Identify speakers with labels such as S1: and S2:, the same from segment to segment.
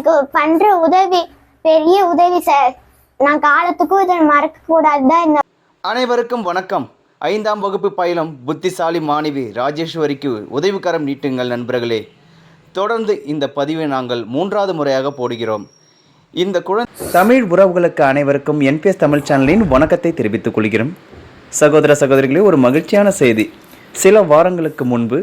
S1: எனக்கு பண்ற உதவி பெரிய உதவி சார் நான் காலத்துக்கும் இதை மறக்க கூடாதுதான் இந்த
S2: அனைவருக்கும் வணக்கம். ஐந்தாம் வகுப்பு பயிலும் புத்திசாலி மாணவி ராஜேஸ்வரிக்கு உதவிக்கரம் நீட்டுங்கள் நண்பர்களே. தொடர்ந்து இந்த பதிவை நாங்கள் மூன்றாவது முறையாக போடுகிறோம். இந்த குழந்தை தமிழ் உறவுகளுக்கு அனைவருக்கும் என்பிஎஸ் தமிழ் சேனலின் வணக்கத்தை தெரிவித்துக் கொள்கிறோம். சகோதர சகோதரிகளே ஒரு மகிழ்ச்சியான செய்தி. சில வாரங்களுக்கு முன்பு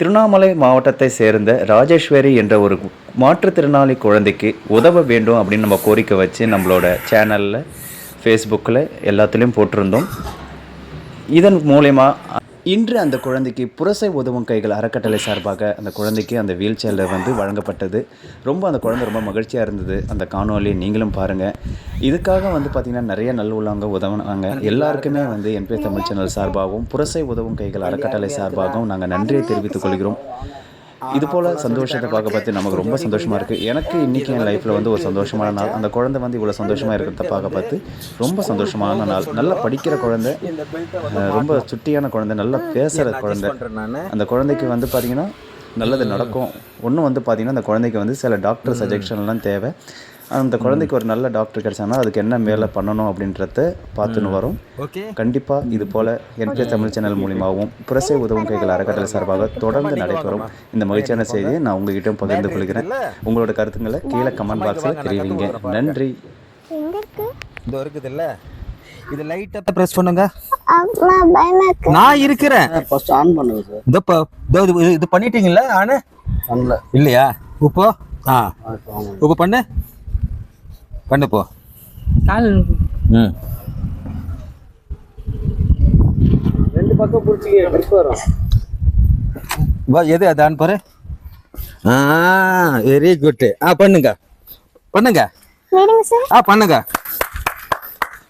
S2: திருவண்ணாமலை மாவட்டத்தை சேர்ந்த ராஜேஸ்வரி என்ற ஒரு மாற்றுத்திறனாளி குழந்தைக்கு உதவ வேண்டும் அப்படின்னு நம்ம கோரிக்கை வச்சு நம்மளோட சேனலில் ஃபேஸ்புக்கில் எல்லாத்துலேயும் போட்டிருந்தோம். இதன் மூலயமா இன்று அந்த குழந்தைக்கு புரசை உதவும் கைகள் அறக்கட்டளை சார்பாக அந்த குழந்தைக்கு அந்த வீல் சேரில் வந்து வழங்கப்பட்டது. ரொம்ப அந்த குழந்தை ரொம்ப மகிழ்ச்சியாக இருந்தது. அந்த காணொளி நீங்களும் பாருங்கள் இதுக்காக வந்து பார்த்திங்கன்னா நிறைய நல்லுள்ளவங்க உதவினாங்க. எல்லாருக்குமே வந்து என்பி தமிழ் சேனல் சார்பாகவும் புரசை உதவும் கைகள் அறக்கட்டளை சார்பாகவும் நாங்கள் நன்றியை தெரிவித்துக் கொள்கிறோம். இது போல் சந்தோஷத்தை பார்க்க பார்த்து நமக்கு ரொம்ப சந்தோஷமாக இருக்குது எனக்கு இன்றைக்கி என் லைஃப்பில் வந்து ஒரு சந்தோஷமான நாள். அந்த குழந்தை வந்து இவ்வளோ சந்தோஷமாக இருக்கிறத பார்க்க பார்த்து ரொம்ப சந்தோஷமான நாள். நல்லா படிக்கிற குழந்தை ரொம்ப சுட்டியான குழந்தை நல்லா பேசுகிற குழந்தை. அந்த குழந்தைக்கு வந்து பார்த்திங்கன்னா நல்லது நடக்கும். ஒன்றும் வந்து பார்த்திங்கன்னா அந்த குழந்தைக்கு வந்து சில டாக்டர் சஜஷன்லாம் தேவை. அந்த குழந்தைக்கு ஒரு நல்ல டாக்டர் கிடைச்சாங்கன்னா அதுக்கு என்ன மேலே பண்ணணும் அப்படின்றத பார்த்துன்னு வரும்.
S3: ஓகே.
S2: கண்டிப்பாக இது போல் என்பிஏ தமிழ் சேனல் மூலியமாகவும் புரசை உதவும் கைகள் அறக்கட்டளை சார்பாக தொடர்ந்து நடைபெறும். இந்த மகிழ்ச்சியான செய்தியை நான் உங்ககிட்ட பகிர்ந்து கொள்கிறேன். உங்களோட கருத்துங்களை கீழே கமெண்ட் பாக்ஸில் தெரிவிங்க. நன்றி.
S1: எங்க இருக்கு
S3: இதோ இருக்குதுல்ல? இது லைட்டா பிரஸ் பண்ணுங்க. நான் இருக்கிறேன்.
S4: ஃபர்ஸ்ட் ஆன் பண்ணுங்க சார்
S3: இதோ ப- இதோ இது இது பண்ணிட்டீங்கல்ல ஆனு?
S4: பண்ணல.
S3: இல்லையா? இப்போ ஆ. இப்போ பண்ணு? பண்ணு போ. ம்.
S4: ரெண்டு பக்கம் பிடிச்சிங்க ட்ரிப் வரும்.
S3: வா எது அதான் பாரு. ஆ வெரி குட் ஆ பண்ணுங்க. பண்ணுங்க. ஆ பண்ணுங்க.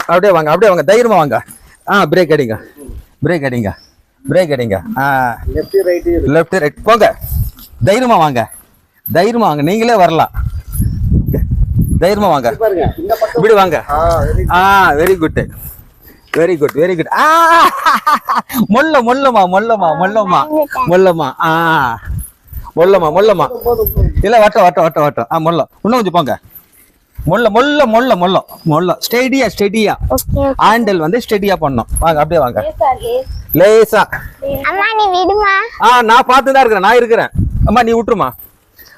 S3: அப்படியே வாங்க அப்படியே வாங்க தைரியமா வாங்க. ஆ பிரேக் அடிங்க. பிரேக் அடிங்க. பிரேக் அடிங்க. ஆ.
S4: லெஃப்ட் ரைட்டு
S3: லெஃப்ட் ரைட் போங்க. தைரியமா வாங்க. தைரியமா வாங்க. நீங்களே வரலாம். தைரியமா வாங்க. இப்படி வாங்க.
S4: ஆ
S3: very good very good very good ஆ மொல்ல மொல்லமா மொல்லமா மொல்லமா மொல்லமா ஆ மொல்லமா மொல்லமா இல்ல வட்டம் வட்டம் வட்டம் வட்டம் ஆ மொல்லம் இன்னும் கொஞ்சம் போங்க. மொல்ல மொல்ல மொல்ல மொல்லம் மொல்லம் ஸ்டெடியா ஸ்டெடியா.
S1: ஓகே
S3: ஆண்டல் வந்து ஸ்டெடியா பண்ணணும். வாங்க அப்படியே வாங்க. லேசா.
S1: அம்மா நீ விடுமா?
S3: ஆ நான் பார்த்து தான் இருக்கிறேன். நான் இருக்கிறேன். அம்மா நீ விட்டுருமா?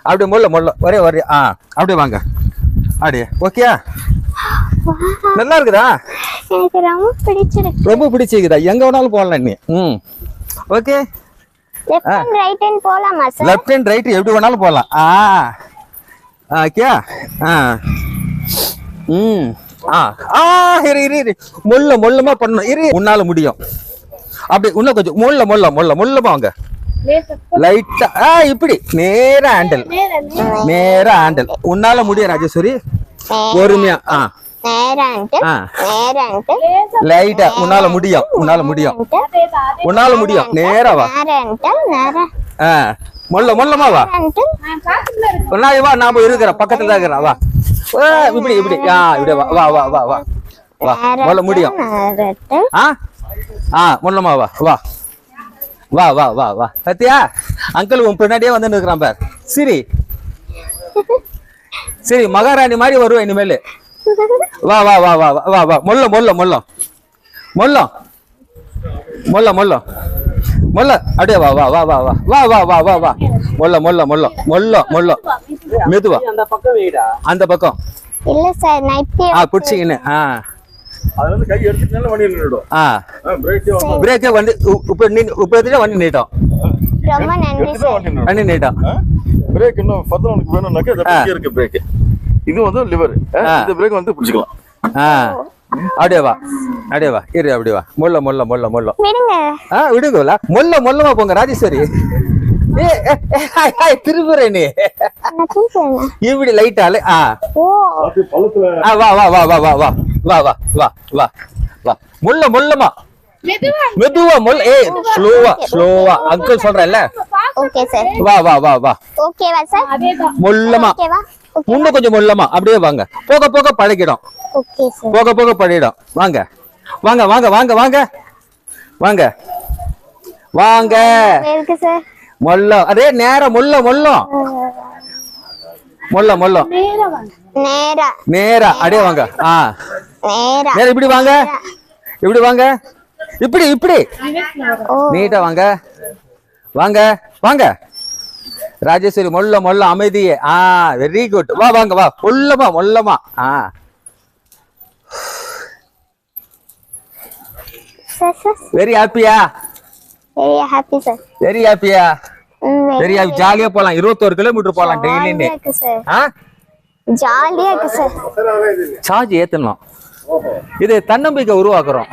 S3: அப்படியே மொல்ல மொல்ல. ஒரே ஒரே. ஆ அப்படியே வாங்க. அப்படியே ஓகே நல்லா இருக்குதா?
S1: எனக்கு ரொம்ப பிடிச்சிருக்கு.
S3: ரொம்ப பிடிச்சிருக்குதா? எங்க வேணாலும் போடலாம் நீ. ம். Okay.
S1: Left and right and போலாமா சார்
S3: லெஃப்ட் அண்ட் ரைட் எப்படி வேணாலும் போடலாம். ஆ. ஓகே ஆ. ம். ஆ. ஆ இரு இரு இரு. மொல்ல மொல்லமா பண்ணணும். இரு. உன்னால முடியும். அப்படி இன்னும் கொஞ்சம் மொல்ல மொல்ல மொல்ல மொல்லமா வாங்க. லைட்டா ஆ இப்படி. நேரா ஹேண்டில் நேரா ஹேண்டில் உன்னால முடியும் ராஜேஸ்வரி. பொறுமையா ஆ. லைட்டா உன்னால முடியும் உன்னால முடியும். உன்னால முடியும். நேரா வா.
S1: நேரன்ட்டு நேர
S3: ஆ. மொல்ல மொல்லமா வா நான் வா நான் போய் இருக்கிறேன். பக்கத்துல தான் இருக்கிறேன். வா. இப்படி இப்படி. ஆ இப்படி வா வா வா வா வா. வா. மொல்ல முடியும். ஆ? ஆ மொல்லமா வா வா. வா வா வா வா சத்தியா அங்கிள் உன் பின்னாடியே வந்து நிற்கிறான் பார் சரி சரி மகாராணி மாதிரி வருவேன் இனிமேல் வா வா வா வா வா வா வா மொல்ல மொல்ல மொல்லம் மொல்லம் மொல்ல மொல்லம் மொல்ல அப்படியே வா வா வா வா வா வா வா வா வா வா மொல்ல மொல்ல மொல்ல மொல்ல மொல்ல மெதுவா
S4: அந்த பக்கம்
S3: அந்த பக்கம்
S1: இல்ல சார் இப்படி
S3: ஆ பிடிச்சிக்கின்னு ஆ
S4: அது வந்து கை எடுத்துட்டால வண்டி நின்னுடும்.
S3: ஆ.
S4: பிரேக்
S3: பிரேக்கே வண்டி உ- உப்பு நீ உப்பு எடுத்துட்டா வண்டி நீட்டம்
S1: ரொம்ப நன்றி சார்.
S4: வண்டி
S3: நீட்டம்
S4: பிரேக் இன்னும் ஃபர்தர் உனக்கு வேணும்னாக்க இங்க இருக்கு பிரேக் இது வந்து லிவர் இந்த பிரேக் வந்து பிடிச்சிக்கலாம்.
S3: ஆ. அப்படியே வா. அப்படியே வா. இரு அப்படியே வா. மொல்ல மொல்ல மொல்ல மொல்ல.
S1: விடுங்க.
S3: ஆ விடுங்கல. மொல்ல மொல்லமா போங்க ராஜேஸ்வரி. திரும்புறே நீ. இப்படி லைட்டாலே ஆ.
S1: ஓ.
S4: பழத்துல
S3: ஆ, வா வா வா வா வா. வா வா வா வா வா. முள்ள முள்ளமா? மெதுவா. முள்ள ஏய் ஸ்லோவா ஸ்லோவா அங்கிள் சொல்றேன்ல?
S1: ஓகே சார்
S3: வா வா வா வா.
S1: ஓகேவா சார்
S3: முள்ளமா? இன்னும் கொஞ்சம் முள்ளமா? அப்படியே வாங்க. போக போக பழகிடும்.
S1: ஓகே சார்
S3: போக போக பழகிடும். வாங்க. வாங்க வாங்க வாங்க வாங்க. வாங்க. வாங்க. மொல்லம் அதே நேரம் முள்ள முள்ளம் மொல்ல மொல்லம்
S1: நேரா.
S3: நேரா. அப்படியே வாங்க. ஆ.
S1: நேரா
S3: நேரா இப்படி வாங்க. இப்படி வாங்க. இப்படி இப்படி. நீட்டா வாங்க. வாங்க வாங்க. ராஜேஸ்வரி மொல்ல மொல்ல அமைதியே. ஆ வெரி குட் வா வாங்க வா. மொல்லமா மொல்லமா. ஆ. வெரி ஹாப்பியா
S1: வெரி ஹாப்பி சார்
S3: வெரி ஹாப்பியா வெரி ஹாப்பி ஜாலியா போலாம். இருபத்தோரு கிலோமீட்டர் போலாம் டெய்லின்னு
S1: ஜாலியா இருக்கு சார்
S3: சார்ஜ் ஏத்தணும். இது தன்னம்பிக்கை உருவாக்குறோம்.